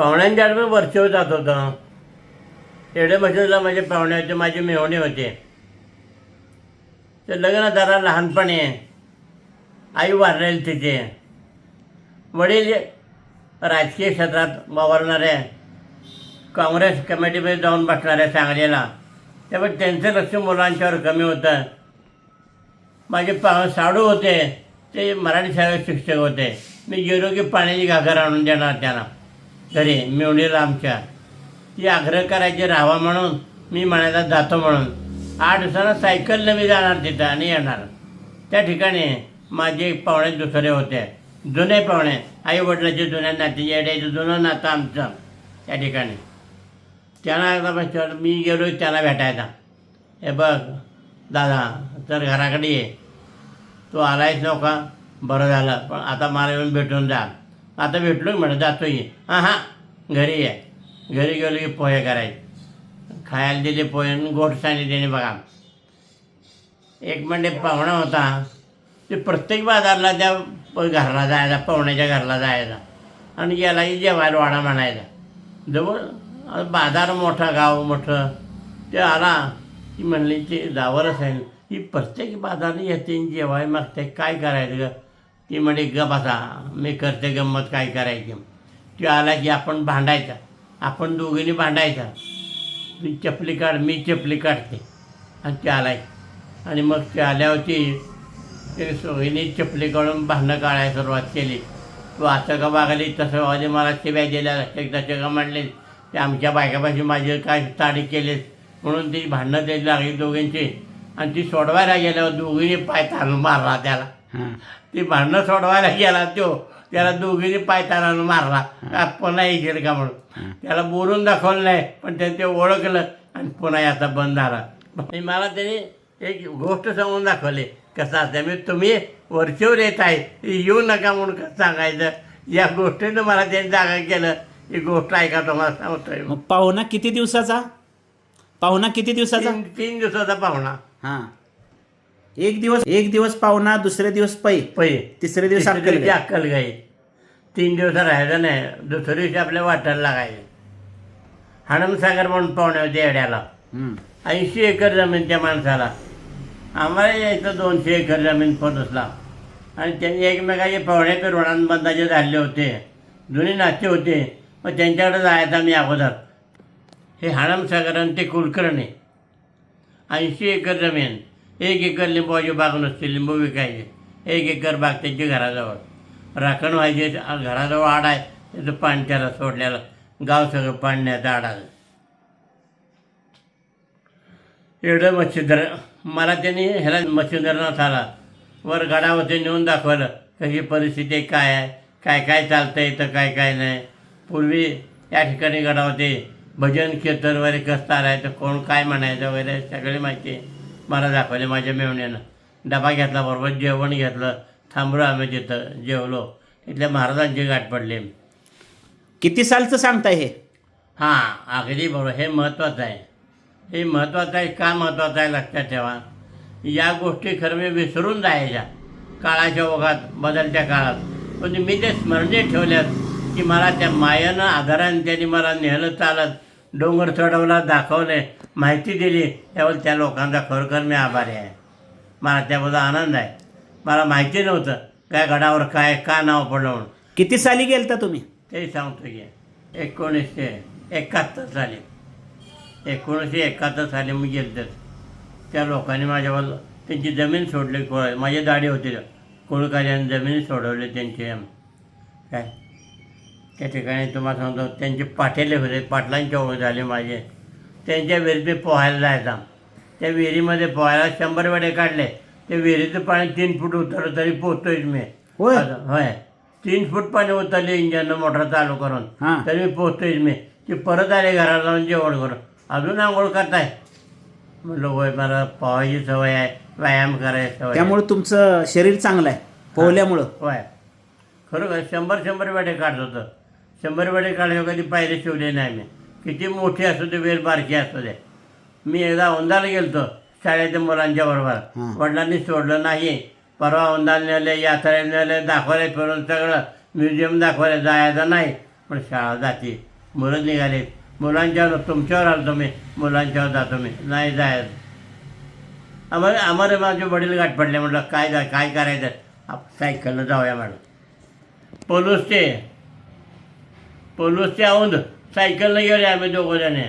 पाहुण्यांच्या मी वरचेवर जात होतं. एवढे बसलेला माझे पाहुणे होते माझे मेहणे होते. ते लग्न जरा लहानपणी. आई वारलेली तिथे वडील राजकीय क्षेत्रात वावरणारे. काँग्रेस कमिटीमध्ये जाऊन बसणाऱ्या सांगलीला. त्यामुळे त्यांचं लक्ष मुलांच्यावर कमी होतं. माझे पा साडू होते ते मराठी शाळेत शिक्षक होते. मी गेलो की पाण्याची घागर आणून देणार त्यांना. तरी मिवणीला आमच्या ती आग्रह करायची राहावा म्हणून मी म्हणायला जातो म्हणून. आठ दिवसानं सायकलनं मी जाणार तिथं आणि येणार. त्या ठिकाणी माझे पाहुणे दुसरे होते. जुने पाहुणे आई वडिलाचे जुन्या नाते येड्याचं जुनं नातं आमचं त्या ठिकाणी. त्यांना एकदा मी गेलो त्याला भेटायचा हे बघ दादा तर घराकडे ये. तू आलायच नव्हता बरं झालं पण आता मला येऊन भेटून जा. आता भेटलो म्हणत जातो ये. हां हां घरी ये. घरी गेलो की पोहे करायचे. खायला दिले पोहे आणि गोठ सांगितले बघा. एक म्हणजे पाहुणा होता. ते प्रत्येक बाजारला त्या प- घरला जायचा पाहुण्याच्या घरला जायचा. आणि गेला की जेवायला वाडा म्हणायचा. जवळ बाजार मोठा गाव मोठं. ते आला. की म्हणली ते जावरच आहे. ही प्रत्येक बाजारला येते जेवाय मागते. काय करायचं ग? ती म्हणे ग बसा मी करते गंमत काय करायची? ती आला की आपण भांडायचा. आपण दोघींनी भांडायचा. ती चपली काढ मी चपली काढते. आणि ते आला आणि मग ते आल्यावरती ते सोयीने चपली काढून भांडणं काढायला सुरुवात केली. तू असं का वागली तसं वाजे मला शिव्या दिल्या एक तसे का म्हणले? ते आमच्या बायकापाशी माझे काय ताडी केलेस? म्हणून ती भांडणं द्यायला लागली दोघींची. आणि ती सोडवायला गेल्यावर दोघींनी पाय ताणून मारला त्याला. ती भांडणं सोडवायला गेला तो त्याला दोघींनी पाय ताणानं मारला का पुन्हा येईल का म्हणून? त्याला बोलून दाखवलं नाही पण त्याने ते ओळखलं आणि पुन्हा याचा बंद झाला. मला त्याने एक गोष्ट सांगून दाखवली. कसं असतं मी तुम्ही वरचेवर येत आहे येऊ नका म्हणून कसं सांगायचं? या गोष्टीनं मला त्यांनी जागा केलं. ही गोष्ट ऐका तुम्हाला सांगतोय मग पाहुणा किती दिवसाचा? पाहुणा किती दिवसाचा? तीन दिवसाचा पाहुणा. हां. एक दिवस एक दिवस पाहुणा दुसरे दिवस पै. पै. तिसरे दिवस अक्कल गाय. अक्कल गाई तीन दिवस राहायचं नाही. दुसऱ्या दिवशी आपल्या वाटायला लागायचं. हणमसागर म्हणून पाहुणे होते येड्याला. हं. ऐंशी एकर जमीन त्या माणसाला. आम्हाला यायचं दोनशे एकर जमीन पोचला आणि त्यांनी एकमेकाचे पाहुणे पेरवणान बंदाचे झाले होते. जुने नाते होते. मग त्यांच्याकडे जायचा मी अगोदर. हे हाणमसागर आणि ते कुलकर्णी. ऐंशी एकर जमीन. एक एकर लिंबाची बाग नसते लिंबू विकायचे. एक एकर बाग त्यांची घराजवळ. राखण व्हायची घराजवळ आड आहे त्याचं पाणी त्याला गाव सगळं पाण्याचं आडाल एवढं मच्छीधर मला त्यांनी ह्याला मच्छीधरणात आला. वर गडावरती नेऊन दाखवलं कशी परिस्थिती काय आहे काय काय चालतं इथं काय काय नाही. पूर्वी या ठिकाणी गडावरती भजन कीर्तन वगैरे कसं चालायचं कोण काय म्हणायचं वगैरे सगळी माहिती. मला दाखवली माझ्या मेवण्यानं डबा घेतला बरोबर जेवण घेतलं थांबलो आम्ही तिथं जेवलो. तिथल्या महाराजांची गाठ पडली. किती सालचं सांगताय हे? हां अगदी बरोबर. हे महत्त्वाचं आहे. हे महत्त्वाचं आहे का महत्त्वाचं आहे लक्षात ठेवा. या गोष्टी खरं मी विसरून जायच्या. काळाच्या ओघात बदलत्या काळात. पण मी ते स्मरणे ठेवल्यात की मला त्या मायानं आधाराने त्यांनी मला नेहलं चालत. डोंगर चढवला दाखवले माहिती दिली त्यावर त्या लोकांचा खरोखर मी आभारी आहे. मला त्याबद्दल आनंद आहे. मला माहिती नव्हतं काय गडावर काय का नाव पडलं म्हणून. किती साली गेलता तुम्ही? ते सांगतो की एकोणीसशे एकाहत्तर साली. एकोणीसशे एकाहत्तर साली मी गेलो त्या लोकांनी माझ्यावर त्यांची जमीन सोडली माझी दाढी होती. कोळकार्याने जमीन सोडवली त्यांची. काय? त्या ठिकाणी तुम्हाला सांगतो त्यांचे पाटेले होते पाटलांची ओळख झाली माझे. त्यांच्या विहिरीत मी पोहायला जायचा. त्या विहिरीमध्ये पोहायला शंभर वेळे काढले. ते विहिरीचं पाणी तीन फूट उतरलं तरी पोहतोय मी. होय? असं, होय. तीन फूट पाणी उतरले इंजननं मोटर चालू करून. हां. तरी मी पोहतोय मी. ते परत आले घरात जाऊन जेवण करून. अजून आंघोळ करताय? म्हणलं होय मला पोहायची सवय आहे. व्यायाम करायची सवय आहे. त्यामुळे तुमचं शरीर चांगलं आहे पोहल्यामुळं. होय. खरोखर शंभर शंभर वेळे काढत होतं. शंभर वेळे काढल्यावर कधी पायरे शिवले नाही मी किती मोठी असू दे वेळ बारकी असू दे. मी एकदा औंधाला गेलतो शाळेच्या मुलांच्या बरोबर. वडिलांनी सोडलं नाही. परवा औंधाला नेले यात्रेला नेले दाखवले फिरून सगळं. म्युझियम दाखवले जायचं नाही. पण शाळा जाते. मुलं निघाले. मुलांच्यावर तुमच्यावर आलो तुम्ही. मुलांच्यावर जातो मी. नाही जायचं. आम्हाला आम्हाला माझे वडील गाठ पडले. म्हटलं काय जा काय करायचं? सायकलनं जाऊया मॅडम पोलूसचे पोलूसचे औंध. सायकलनं गेले आम्ही दोघं जणे.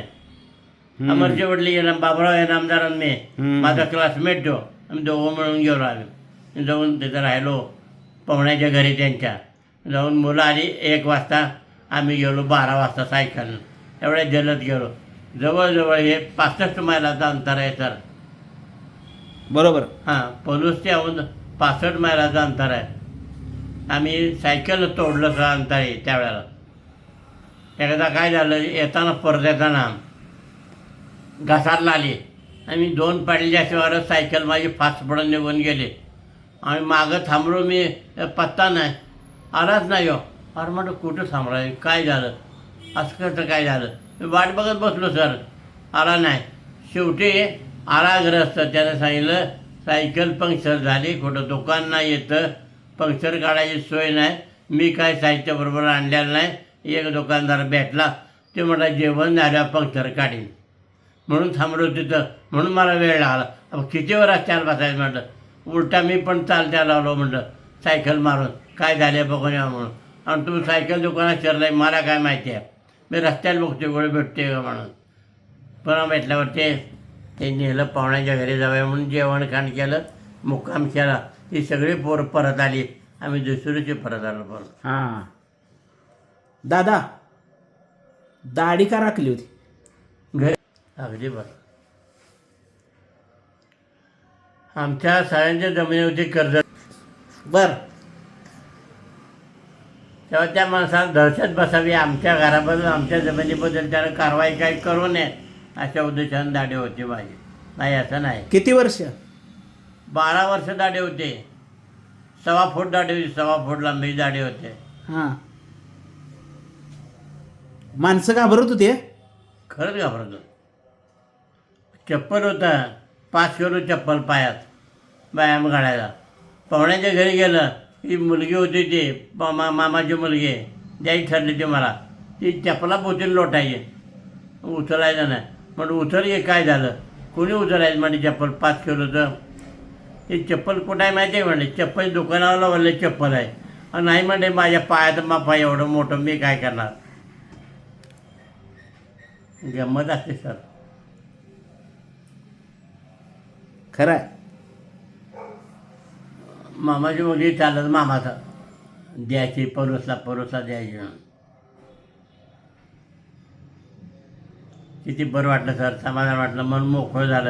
अमरचे वडील गेला बाबराव या नामदारांनी मी. माझा क्लासमेट तो. आम्ही दोघं मिळून गेलो आम्ही. जाऊन तिथं राहिलो. पाहुण्याच्या घरी त्यांच्या. जाऊन मुलं आली. एक वाजता आम्ही गेलो बारा वाजता सायकलनं. एवढ्या जलद गेलो. जवळजवळ हे पासष्ट मैलाचं अंतर आहे सर. बरोबर. हां पलूस ते औंध पासष्ट मैलाचं अंतर आहे. आम्ही सायकल तोडलं सर अंतर आहे त्यावेळेला. एकदा काय झालं येताना परत येताना घसारला आली. आणि मी दोन पाडल्या शिवाय सायकल माझी फास्ट पडून निघून गेली. आणि मागं थांबलो मी पत्ता नाही. आलाच नाही हो. अरे म्हटलं कुठं थांबलाय काय झालं? असं कसं काय झालं? मी वाट बघत बसलो सर. आला नाही. शेवटी आला ग्रस्त त्यानं सांगितलं सायकल पंक्चर झाली कुठं दुकान नाही येतं पंक्चर काढायची सोय नाही. मी काय साहित्य बरोबर आणलेलं नाही. एक दुकानदार भेटला ते म्हटला जेवण झाल्या पंक्चर काढीन. म्हणून थांबलो तिथं. म्हणून मला वेळ लागला. अब किती वर चाल बसायचं? म्हटलं उलटा मी पण चालत्या लावलो म्हटलं सायकल मारून. काय झाले बघून या म्हणून. आणि तुम्ही सायकल दुकानात शिरलाय मला काय माहिती आहे? मी रस्त्याला बघते गोळी भेटते का? म्हणून. पुन्हा भेटल्यावर ते ते नेलं पाहुण्याच्या घरी जाऊया म्हणून जेवण खाण केलं मुक्काम केला. ही सगळी पोरं परत आली. आम्ही दुसरीची परत आलो परत हां. दादा दाढी का राखली होती? घरी. अगदी बरं. आमच्या सगळ्यांच्या जमिनीवरती कर्ज बर. तेव्हा त्या माणसाला दहशत बसावी आमच्या घराबद्दल आमच्या जमिनीबद्दल त्यानं कारवाई काही करू नये अशा उद्देशाने दाढी होती माझी. नाही असं नाही. किती वर्ष? बारा वर्ष दाढी होते. सव्वा फूट दाढी होती सव्वा फूट लांबी दाढी होते. हां. माणसं घाबरत होते. खरंच घाबरत चप्पल होतं पाच किलो चप्पल पायात व्यायाम घालायला पाहुण्याच्या घरी गेलं ही मुलगी होती ती मामा मामाची मुलगी द्यायची ठरली ती मला. ती चपला पोतील लोटायची. उचलायचं नाही. म्हणून उचल काय झालं? कोणी उचलायचं? म्हणजे चप्पल पाच किलोचं. हे चप्पल कुठं आहे माहिती आहे? म्हणले चप्पल दुकानावर लावले चप्पल आहे. आणि नाही म्हणजे माझ्या पायात मापा एवढं मोठं मी काय करणार? गंमत असते सर. खरं आहे. मामाची मुलगी चालत मामाचा. द्यायची परोसला परोसला द्यायची. किती बरं वाटलं सर समाधान वाटलं मन मोकळं झालं.